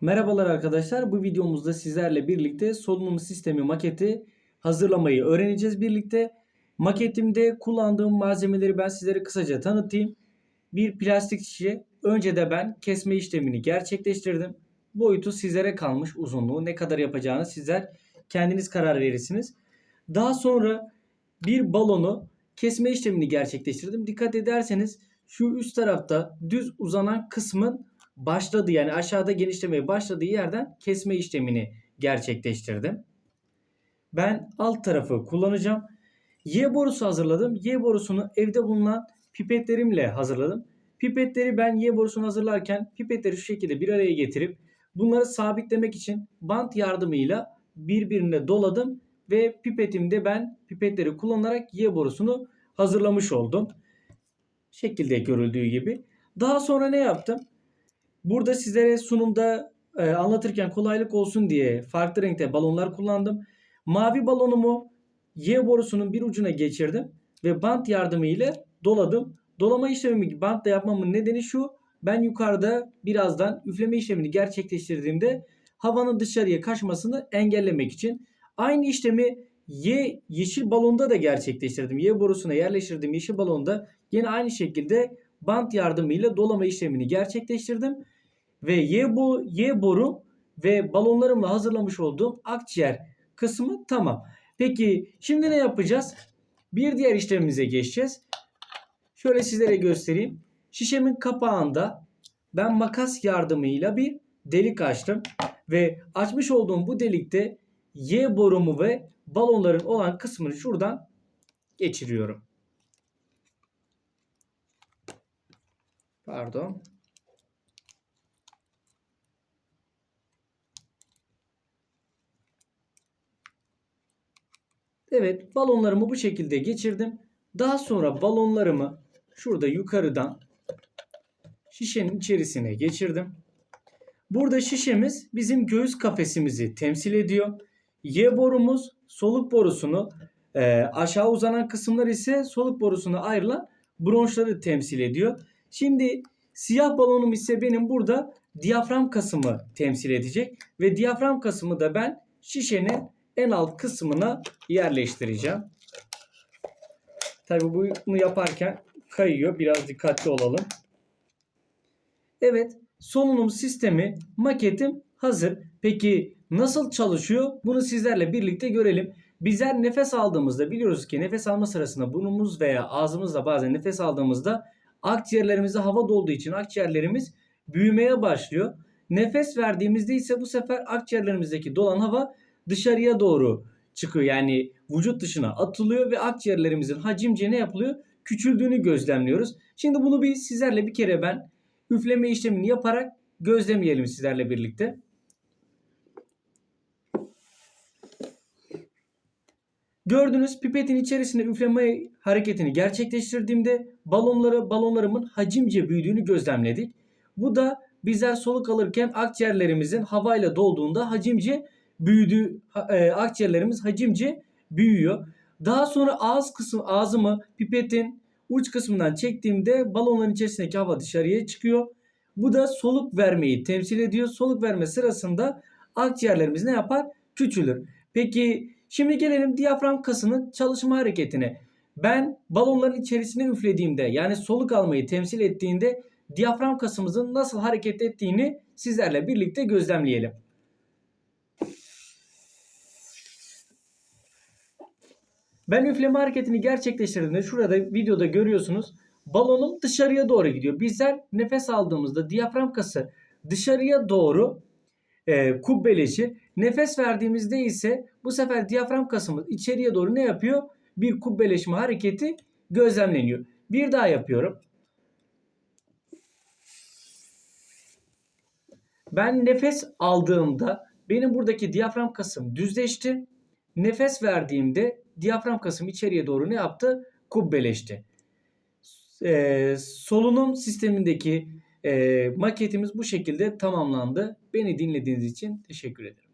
Merhabalar arkadaşlar. Bu videomuzda sizlerle birlikte solunum sistemi maketi hazırlamayı öğreneceğiz birlikte. Maketimde kullandığım malzemeleri ben sizlere kısaca tanıtayım. Bir plastik şişe. Önce de ben kesme işlemini gerçekleştirdim. Boyutu sizlere kalmış uzunluğu. Ne kadar yapacağını sizler kendiniz karar verirsiniz. Daha sonra bir balonu kesme işlemini gerçekleştirdim. Dikkat ederseniz şu üst tarafta düz uzanan kısmın başladığı yani aşağıda genişlemeye başladığı yerden kesme işlemini gerçekleştirdim. Ben alt tarafı kullanacağım. Y borusu hazırladım. Y borusunu evde bulunan pipetlerimle hazırladım. Pipetleri ben Y borusunu hazırlarken pipetleri şu şekilde bir araya getirip bunları sabitlemek için bant yardımıyla birbirine doladım ve pipetimde ben pipetleri kullanarak Y borusunu hazırlamış oldum. Şekilde görüldüğü gibi. Daha sonra ne yaptım? Burada sizlere sunumda e, anlatırken kolaylık olsun diye farklı renkte balonlar kullandım. Mavi balonumu Y borusunun bir ucuna geçirdim ve bant yardımıyla doladım. Dolama işlemimi bantla yapmamın nedeni şu. Ben yukarıda birazdan üfleme işlemini gerçekleştirdiğimde havanın dışarıya kaçmasını engellemek için. Aynı işlemi Y yeşil balonda da gerçekleştirdim. Y borusuna yerleştirdiğim yeşil balonda yine aynı şekilde bant yardımıyla dolama işlemini gerçekleştirdim. Ve Y, bo y boru ve balonlarımla hazırlamış olduğum akciğer kısmı tamam. Peki şimdi ne yapacağız? Bir diğer işlemimize geçeceğiz. Şöyle sizlere göstereyim. Şişemin kapağında ben makas yardımıyla bir delik açtım. Ve açmış olduğum bu delikte Y borumu ve balonların olan kısmını şuradan geçiriyorum. Pardon. Evet balonlarımı bu şekilde geçirdim. Daha sonra balonlarımı şurada yukarıdan şişenin içerisine geçirdim. Burada şişemiz bizim göğüs kafesimizi temsil ediyor. Y borumuz soluk borusunu e, aşağı uzanan kısımlar ise soluk borusuna ayrılan bronşları temsil ediyor. Şimdi siyah balonum ise benim burada diyafram kasımı temsil edecek. Ve diyafram kasımı da ben şişenin en alt kısmına yerleştireceğim. Tabi bunu yaparken kayıyor. Biraz dikkatli olalım. Evet solunum sistemi maketim hazır. Peki nasıl çalışıyor? Bunu sizlerle birlikte görelim. Bizler nefes aldığımızda biliyoruz ki nefes alma sırasında burnumuz veya ağzımızla bazen nefes aldığımızda akciğerlerimizde hava dolduğu için akciğerlerimiz büyümeye başlıyor. Nefes verdiğimizde ise bu sefer akciğerlerimizdeki dolan hava dışarıya doğru çıkıyor. Yani vücut dışına atılıyor ve akciğerlerimizin hacimce ne yapılıyor? Küçüldüğünü gözlemliyoruz. Şimdi bunu bir sizlerle bir kere ben üfleme işlemini yaparak gözlemleyelim sizlerle birlikte. Gördüğünüz pipetin içerisinde üfleme hareketini gerçekleştirdiğimde balonları balonlarımın hacimce büyüdüğünü gözlemledik. Bu da bizler soluk alırken akciğerlerimizin havayla dolduğunda hacimce büyüdü e, akciğerlerimiz hacimce büyüyor. Daha sonra ağız kısmı ağzımı pipetin uç kısmından çektiğimde balonların içerisindeki hava dışarıya çıkıyor. Bu da soluk vermeyi temsil ediyor. Soluk verme sırasında akciğerlerimiz ne yapar? Küçülür. Peki şimdi gelelim diyafram kasının çalışma hareketine. Ben balonların içerisine üflediğimde yani soluk almayı temsil ettiğinde diyafram kasımızın nasıl hareket ettiğini sizlerle birlikte gözlemleyelim. Ben üfleme hareketini gerçekleştirdiğimde şurada videoda görüyorsunuz. Balonum dışarıya doğru gidiyor. Bizler nefes aldığımızda diyafram kası dışarıya doğru e, kubbeleşir. Nefes verdiğimizde ise bu sefer diyafram kasımız içeriye doğru ne yapıyor? Bir kubbeleşme hareketi gözlemleniyor. Bir daha yapıyorum. Ben nefes aldığımda benim buradaki diyafram kasım düzleşti. Nefes verdiğimde diyafram kasım içeriye doğru ne yaptı? Kubbeleşti. Ee, solunum sistemindeki e, maketimiz bu şekilde tamamlandı. Beni dinlediğiniz için teşekkür ederim.